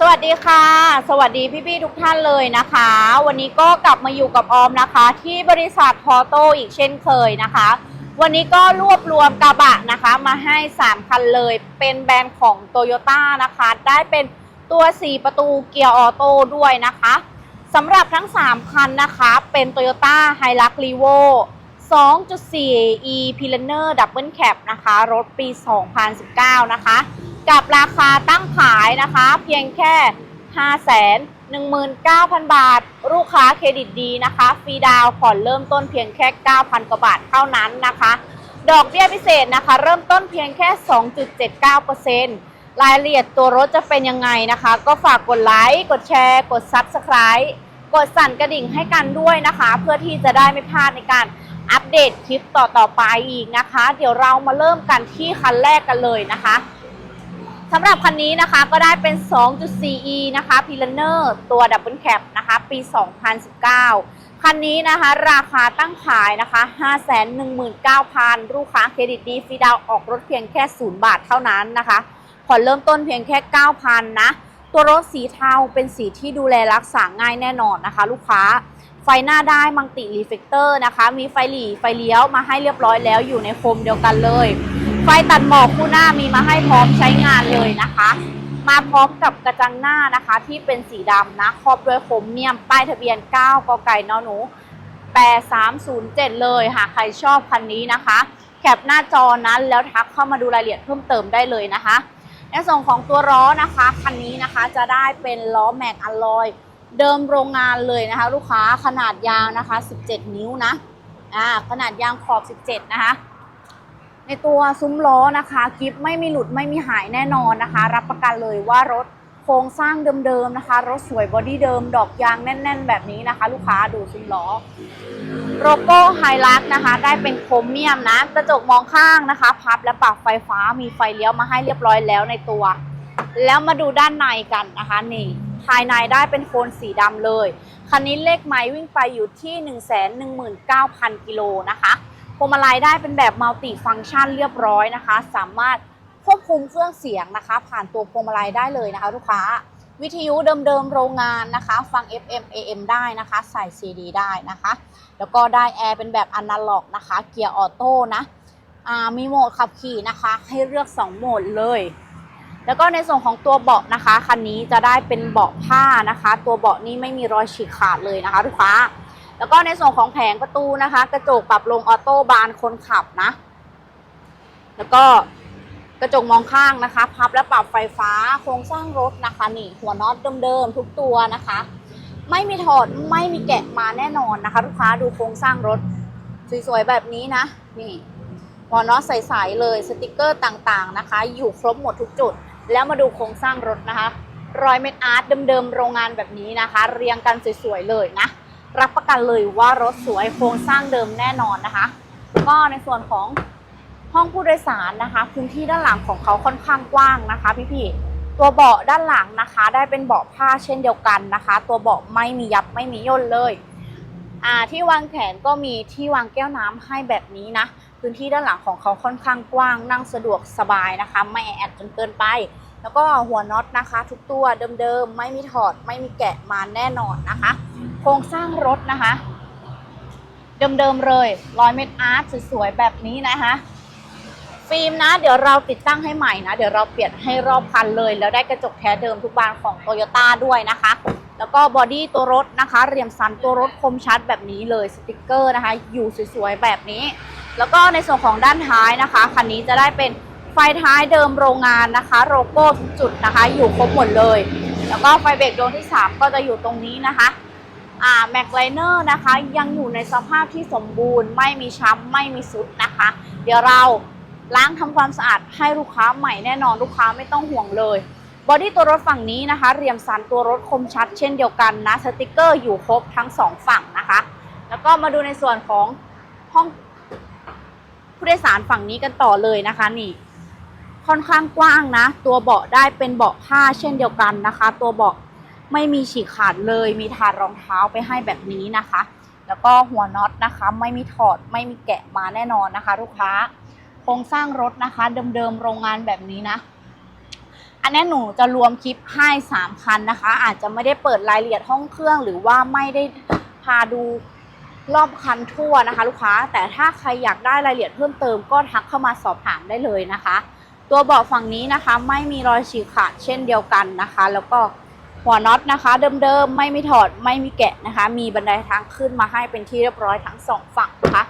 สวัสดีค่ะ สวัสดีพี่ๆทุกท่านเลยนะคะ วันนี้ก็กลับมาอยู่กับออมนะคะ ที่บริษัทพอโตอีกเช่นเคยนะคะ วันนี้ก็รวบรวมกระบะนะคะ มาให้ 3 คันเลย เป็นแบรนด์ของ t o y ยต้นะคะ ได้เป็นตัว 4 ประตูเกียร์ออโต้ด้วยนะคะสำหรับทั้ง 3 คันนะคะ เป็น Toyota h i l u x r e v o 2.4 e p l a n e r Double Cab นะคะ รถปี 2019 นะคะ กับราคาตั้งขายนะคะ เพียงแค่519,000 บาท ลูกค้าเครดิตดีนะคะ ฟรีดาวผ่อนเริ่มต้นเพียงแค่ 9,000 กว่าบาทเท่านั้นนะคะ ดอกเบี้ยพิเศษนะคะ เริ่มต้นเพียงแค่ 2.79%รายละเอียดตัวรถจะเป็นยังไงนะคะ ก็ฝากกดไลค์ กดแชร์ กด Subscribe กดสั่นกระดิ่งให้กันด้วยนะคะ เพื่อที่จะได้ไม่พลาดในการอัปเดตคลิปต่อๆไปอีกนะคะ เดี๋ยวเรามาเริ่มกันที่คันแรกกันเลยนะคะ สำหรับคันนี้นะคะก็ได้เป็น 2.4e นะคะ p i l a n e r ตัว Double Cab นะคะ ปี 2019 คันนี้นะคะ ราคาตั้งขายนะคะ 519,000 ลูกค้าเครดิตดีฟรีดาวออกรถเพียงแค่ 0 บาทเท่านั้นนะคะผ่อนเริ่มต้นเพียงแค่ 9,000 นะ ตัวรถสีเทาเป็นสีที่ดูแลรักษาง่ายแน่นอนนะคะ ลูกค้าไฟหน้าได้มังติรีเฟกเตอร์นะคะ มีไฟหลีไฟเลี้ยวมาให้เรียบร้อยแล้วอยู่ในโคมเดียวกันเลย ไฟตัดหมอกคู่หน้ามีมาให้พร้อมใช้งานเลยนะคะ มาพร้อมกับกระจังหน้านะคะ ที่เป็นสีดำนะครอบด้วยโครเมียมป้ายทะเบียน 9 กไก่นหนู 8307 เลยหากใครชอบคันนี้นะคะ แคปหน้าจอนั้นแล้วทักเข้ามาดูรายละเอียดเพิ่มเติมได้เลยนะคะในส่วนของตัวล้อนะคะคันนี้นะคะจะได้เป็นล้อแม็กอลลอย เดิมโรงงานเลยนะคะ ลูกค้าขนาดยางนะคะ 17 นิ้วนะอ่าขนาดยางขอบ 17 นะคะ ในตัวซุ้มล้อนะคะกิฟไม่มีหลุดไม่มีหายแน่นอนนะคะ รับประกันเลยว่ารถโครงสร้างเดิมๆนะคะ รถสวยบอดี้เดิม ดอกยางแน่น ๆ แบบนี้นะคะ ลูกค้าดูซุ้มล้อโลโก้ไฮลักนะคะ ได้เป็นโครเมียมนะกระจกมองข้างนะคะ พับและปรับไฟฟ้ามีไฟเลี้ยวมาให้เรียบร้อยแล้วในตัว แล้วมาดูด้านในกันนะคะนี่ภายในได้เป็นโทนสีดำเลย คันนี้เลขไม้วิ่งไปอยู่ที่ 119,000 กิโลนะคะ วงมาลัยได้เป็นแบบมัลติฟังก์ชันเรียบร้อยนะคะ สามารถควบคุมเครื่องเสียงนะคะ ผ่านตัวพวงมาลัยได้เลยนะคะ ลูกค้า วิทยุเดิมๆโรงงานนะคะ ฟัง FM AM ได้นะคะ ใส่ CD ได้นะคะ แล้วก็ได้แอร์เป็นแบบอนาล็อกนะคะ เกียร์ออโต้นะมีโหมดขับขี่นะคะ ให้เลือก 2 โหมดเลย แล้วก็ในส่วนของตัวเบาะนะคะคันนี้จะได้เป็นเบาะผ้านะคะ ตัวเบาะนี้ไม่มีรอยฉีกขาดเลยนะคะ ลูกค้า แล้วก็ในส่วนของแผงประตูนะคะ กระจกปรับลงออโต้บานคนขับนะ แล้วก็กระจกมองข้างนะคะ พับและปรับไฟฟ้าโครงสร้างรถนะคะนี่หัวน็อตเดิมๆทุกตัวนะคะ ไม่มีถอดไม่มีแกะมาแน่นอนนะคะ ลูกค้าดูโครงสร้างรถสวยๆแบบนี้นะนี่หัวน็อตใสๆเลยสติกเกอร์ต่างๆนะคะ อยู่ครบหมดทุกจุด แล้วมาดูโครงสร้างรถนะคะ รอยเม็ดอาร์ตเดิมๆโรงงานแบบนี้นะคะ เรียงกันสวยๆเลยนะ รับประกันเลยว่ารถสวยโครงสร้างเดิมแน่นอนนะคะ ก็ในส่วนของห้องผู้โดยสารนะคะ พื้นที่ด้านหลังของเขาค่อนข้างกว้างนะคะ พี่ๆตัวเบาะด้านหลังนะคะ ได้เป็นเบาะผ้าเช่นเดียวกันนะคะ ตัวเบาะไม่มียับไม่มีย่นเลยอ่าที่วางแขนก็มีที่วางแก้วน้ำให้แบบนี้นะ พื้นที่ด้านหลังของเขาค่อนข้างกว้าง นั่งสะดวกสบายนะคะ ไม่แออัดจนเกินไป แล้วก็หัวน็อตนะคะ ทุกตัวเดิมๆไม่มีถอดไม่มีแกะมาแน่นอนนะคะ โครงสร้างรถนะคะ เดิมๆเลยร้อยเมตรอาร์ตสวยๆแบบนี้นะคะฟิล์มนะ เดี๋ยวเราติดตั้งให้ใหม่นะ เดี๋ยวเราเปลี่ยนให้รอบคันเลย แล้วได้กระจกแท้เดิมทุกบานของโตโยต้าด้วยนะคะ แล้วก็บอดี้ตัวรถนะคะ เรียมสันตัวรถคมชัดแบบนี้เลยสติกเกอร์นะคะ อยู่สวยๆแบบนี้ แล้วก็ในส่วนของด้านท้ายนะคะคันนี้จะได้เป็นไฟท้ายเดิมโรงงานนะคะโลโก้ทุกจุดนะคะ อยู่ครบหมดเลย แล้วก็ไฟเบรกดวงที่ 3 ก็จะอยู่ตรงนี้นะคะ อ่าแม็กไลเนอร์นะคะ ยังอยู่ในสภาพที่สมบูรณ์ ไม่มีช้ำไม่มีสุดนะคะ เดี๋ยวเราล้างทำความสะอาดให้ลูกค้าใหม่แน่นอนลูกค้าไม่ต้องห่วงเลยบอดี้ตัวรถฝั่งนี้นะคะ เรียมสันตัวรถคมชัดเช่นเดียวกันนะสติกเกอร์อยู่ครบทั้งสองฝั่งนะคะ แล้วก็มาดูในส่วนของห้องผู้โดยสารฝั่งนี้กันต่อเลยนะคะนี่ค่อนข้างกว้างนะ ตัวเบาะได้เป็นเบาะผ้าเช่นเดียวกันนะคะ ตัวเบาะ ไม่มีฉีกขาดเลย มีถาดรองเท้าไปให้แบบนี้นะคะ แล้วก็หัวน็อตนะคะ ไม่มีถอดไม่มีแกะมาแน่นอนนะคะลูกค้า โครงสร้างรถนะคะ เดิมๆโรงงานแบบนี้นะ อันนี้หนูจะรวมคลิปให้3คันนะคะ อาจจะไม่ได้เปิดรายละเอียดห้องเครื่อง หรือว่าไม่ได้พาดูรอบคันทั่วนะคะ ลูกค้า แต่ถ้าใครอยากได้รายละเอียดเพิ่มเติมก็ทักเข้ามาสอบถามได้เลยนะคะ ตัวเบาะฝั่งนี้นะคะ ไม่มีรอยฉีกขาดเช่นเดียวกันนะคะ แล้วก็ หัวน็อตนะคะเดิมๆไม่มีถอดไม่มีแกะนะคะ มีบันไดทางขึ้นมาให้เป็นที่เรียบร้อยทั้งสองฝั่งนะคะ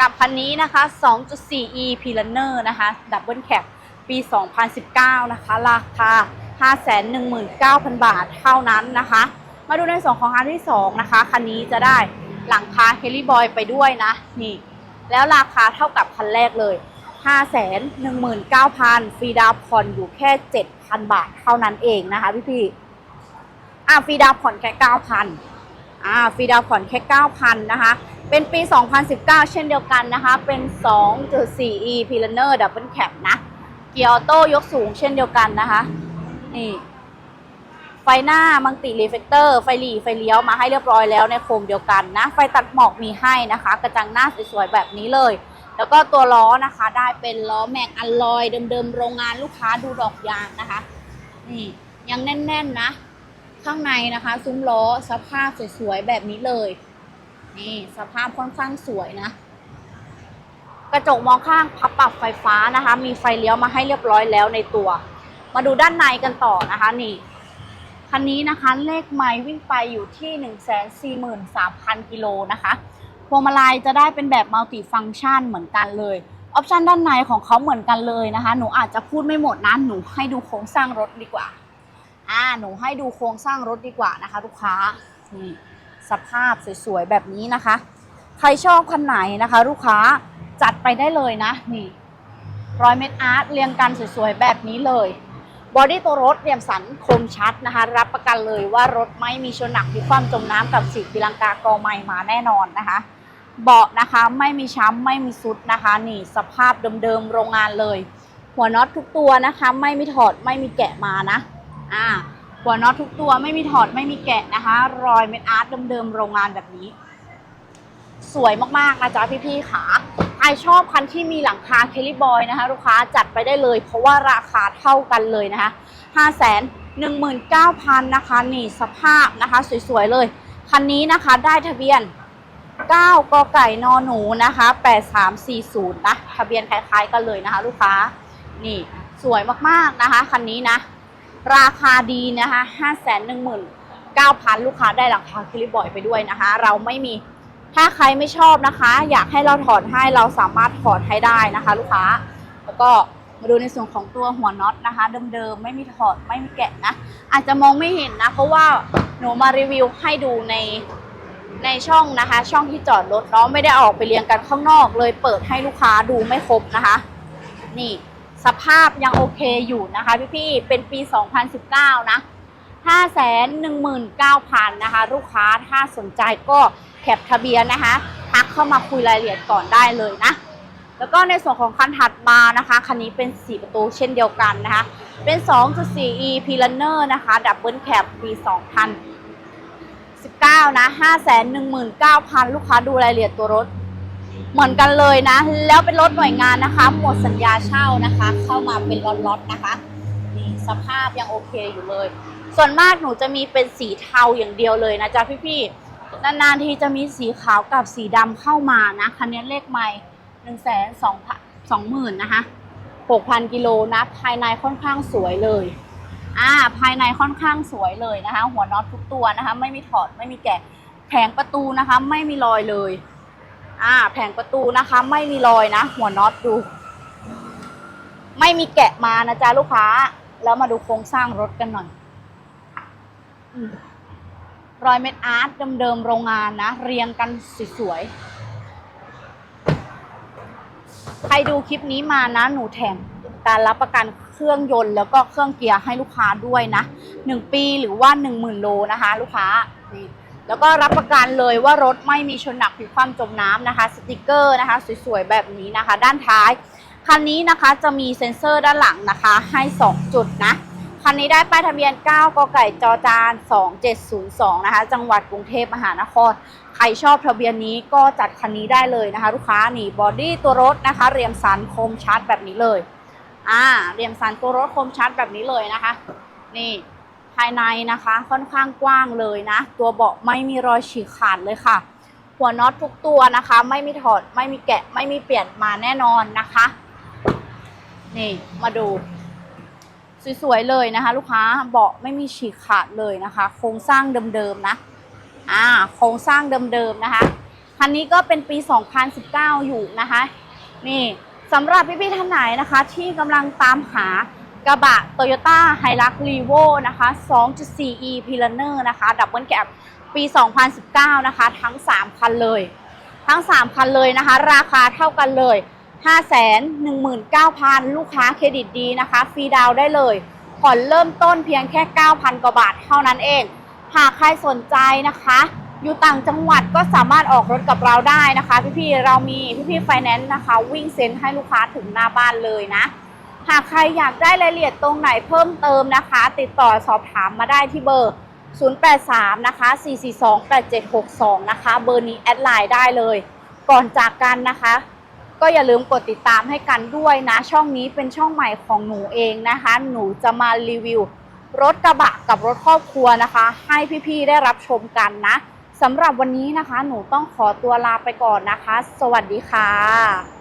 กับคันนี้นะคะ 2.4e p i l a n e r นะคะดับเบิลแคปปี 2019 นะคะ ราคา 519,000 บาทเท่านั้นนะคะ มาดูในส่วนของคันที่ 2 นะคะ คันนี้จะได้หลังคาเฮลิบอยไปด้วยนะ นี่ แล้วราคาเท่ากับคันแรกเลย 519,000 ฟรีดาวน์ผ่อนอยู่แค่ 7,000 บาทเท่านั้นเองนะคะพี่พี่ อะฟรีดาวผ่อนแค่9,000อ่าฟรีดาวผ่อนแค่9,000นะคะ เป็นปี 2019 เช่นเดียวกันนะคะ เป็น 2.4e p i l a n e r Double Cab นะ เกียร์ออโต้ยกสูงเช่นเดียวกันนะคะ นี่ไฟหน้ามังติรีเฟกเตอร์ไฟหลีไฟเลี้ยวมาให้เรียบร้อยแล้วในโคมเดียวกันนะ ไฟตัดหมอกมีให้นะคะ กระจังหน้าสวยๆแบบนี้เลย แล้วก็ตัวล้อนะคะได้เป็นล้อแม็กอัลลอยเดิมๆโรงงานลูกค้าดูดอกยางนะคะ นี่ยังแน่นๆนะ ข้างในนะคะ ซุ้มล้อสภาพสวยๆแบบนี้เลย นี่สภาพค่อนข้างสวยนะ กระจกมองข้างพับปรับไฟฟ้านะคะ มีไฟเลี้ยวมาให้เรียบร้อยแล้วในตัว มาดูด้านในกันต่อนะคะนี่คันนี้นะคะเลขไมล์วิ่งไปอยู่ที่ 143,000 กิโลนะคะพวงมาลัยจะได้เป็นแบบมัลติฟัง c t ชันเหมือนกันเลยออปชันด้านในของเขาเหมือนกันเลยนะคะ หนูอาจจะพูดไม่หมดนะ หนูให้ดูโครงสร้างรถดีกว่า อ่าหนูให้ดูโครงสร้างรถดีกว่านะคะ ลูกค้านี่สภาพสวยๆแบบนี้นะคะ ใครชอบคันไหนนะคะ ลูกค้าจัดไปได้เลยนะนี่ร้อยเมตรอาร์ตเรียงกันสวยๆแบบนี้เลยบอดี้ตัวรถเรียมสันคมชัดนะคะ รับประกันเลยว่ารถไม่มีชนหนักมีความจมน้ำกับสีตีลังกากอไม้มาแน่นอนนะคะ เบาะนะคะไม่มีช้ำไม่มีซุดนะคะ นี่สภาพเดิมๆโรงงานเลย หัวน็อตทุกตัวนะคะ ไม่มีถอดไม่มีแกะมานะ อ่าหัวน็อตทุกตัวไม่มีถอดไม่มีแกะนะคะ รอยเม็ดอาร์ตเดิมๆโรงงานแบบนี้ สวยมากๆนะจ๊ะพี่ๆขาไอชอบคันที่มีหลังคาเคลิบอยนะคะ ลูกค้าจัดไปได้เลย เพราะว่าราคาเท่ากันเลยนะคะ5 1 9 0 0 0นะคะ นี่สภาพนะคะ สวยๆเลย คันนี้นะคะได้ทะเบียน 9 กไก่นอหนูนะคะ 8340 นะ ทะเบียนคล้ายๆกันเลยนะคะ ลูกค้า นี่สวยมากๆนะคะ คันนี้นะ ราคาดีนะคะ519,000ลูกค้าได้หลังคาคลิปบอยไปด้วยนะคะ เราไม่มีถ้าใครไม่ชอบนะคะ อยากให้เราถอดให้เราสามารถถอดให้ได้นะคะ ลูกค้า แล้วก็มาดูในส่วนของตัวหัวน็อตนะคะ เดิมๆไม่มีถอดไม่มีแกะนะ อาจจะมองไม่เห็นนะ เพราะว่าหนูมารีวิวให้ดูในในช่องนะคะ ช่องที่จอดรถเนาะไม่ได้ออกไปเรียงกันข้างนอกเลยเปิดให้ลูกค้าดูไม่ครบนะคะ นี่ สภาพยังโอเคอยู่นะคะพี่ๆเป็นปี 2019 นะ 519,000 นะคะ ลูกค้าถ้าสนใจก็แคปทะเบียนนะคะทักเข้ามาคุยรายละเอียดก่อนได้เลยนะ แล้วก็ในส่วนของคันถัดมานะคะ คันนี้เป็น 4 ประตูเช่นเดียวกันนะคะ เป็น 2.4e p i l a n e r นะคะดับเบิลแคปปี 2019 นะ 519,000 ลูกค้าดูรายละเอียดตัวรถ เหมือนกันเลยนะ แล้วเป็นรถหน่วยงานนะคะ หมดสัญญาเช่านะคะ เข้ามาเป็นล็อตๆนะคะนี่สภาพยังโอเคอยู่เลย ส่วนมากหนูจะมีเป็นสีเทาอย่างเดียวเลยนะจ๊ะพี่ๆนานๆทีจะมีสีขาวกับสีดำเข้ามานะคันนี้เลขไม่หนึ่งแสนสองพันสองหมื่นนะคะหกพันกิโลนะภายในค่อนข้างสวยเลยอ่าภายในค่อนข้างสวยเลยนะคะ หัวน็อตทุกตัวนะคะ ไม่มีถอดไม่มีแกะแผงประตูนะคะ ไม่มีรอยเลย อ่า แผงประตูนะคะ ไม่มีรอยนะ หัวน็อตดู ไม่มีแกะมานะจ๊ะลูกค้า แล้วมาดูโครงสร้างรถกันหน่อยอรอยเม็ดอาร์ตเดิมๆโรงงานนะ เรียงกันสวยๆ ใครดูคลิปนี้มานะ หนูแถมการรับประกันเครื่องยนต์แล้วก็เครื่องเกียร์ให้ลูกค้าด้วยนะหนึ่งปีหรือว่าหนึ่งหมื่นโลนะคะ ลูกค้านี่ แล้วก็รับประกันเลยว่ารถไม่มีชนหนักผิวความจมน้ำนะคะสติกเกอร์นะคะ สวยๆแบบนี้นะคะ ด้านท้ายคันนี้นะคะจะมีเซ็นเซอร์ด้านหลังนะคะ ให้ 2 จุดนะคันนี้ได้ป้ายทะเบียน 9 กไก่จอจาน 2702 นะคะ จังหวัดกรุงเทพมหานคร ใครชอบทะเบียนนี้ก็จัดคันนี้ได้เลยนะคะ ลูกค้านี่บอดี้ตัวรถนะคะ เรียงสันคมชัดแบบนี้เลย อ่าเหลี่ยมสันตัวรถคมชัดแบบนี้เลยนะคะ นี่ ภายในนะคะค่อนข้างกว้างเลยนะ ตัวเบาะไม่มีรอยฉีกขาดเลยค่ะ หัวน็อตทุกตัวนะคะ ไม่มีถอดไม่มีแกะไม่มีเปลี่ยนมาแน่นอนนะคะ นี่มาดู สวยๆเลยนะคะ ลูกค้าเบาะไม่มีฉีกขาดเลยนะคะ โครงสร้างเดิมๆนะอ่าโครงสร้างเดิมๆนะคะคันนี้ก็เป็นปี 2019 อยู่นะคะ นี่สำหรับพี่ๆท่านไหนนะคะ ที่กำลังตามหา กระบะ Toyota Hilux Revo นะคะ 2.4e p i l a n e r นะคะ ดับเบิลแก p ปี 2019 นะคะ ทั้ง 3 คันเลย ทั้ง 3 คันเลยนะคะ ราคาเท่ากันเลย 519,000 ลูกค้าเครดิตดีนะคะ ฟรีดาวน์ได้เลย ผ่อนเริ่มต้นเพียงแค่ 9,000 กว่าบาทเท่านั้นเอง หากใครสนใจนะคะ อยู่ต่างจังหวัดก็สามารถออกรถกับเราได้นะคะ พี่ๆ เรามีพี่ๆ ไฟแนนซ์นะคะ วิ่งเซ็นให้ลูกค้าถึงหน้าบ้านเลยนะ หากใครอยากได้รายละเอียดตรงไหนเพิ่มเติมนะคะ ติดต่อสอบถามมาได้ที่เบอร์ 083 นะคะ 442 8762 นะคะ เบอร์นี้แอดไลน์ได้เลย ก่อนจากกันนะคะ ก็อย่าลืมกดติดตามให้กันด้วยนะ ช่องนี้เป็นช่องใหม่ของหนูเองนะคะ หนูจะมารีวิว รถกระบะกับรถครอบครัวนะคะ ให้พี่ๆได้รับชมกันนะสำหรับวันนี้นะคะ หนูต้องขอตัวลาไปก่อนนะคะ สวัสดีค่ะ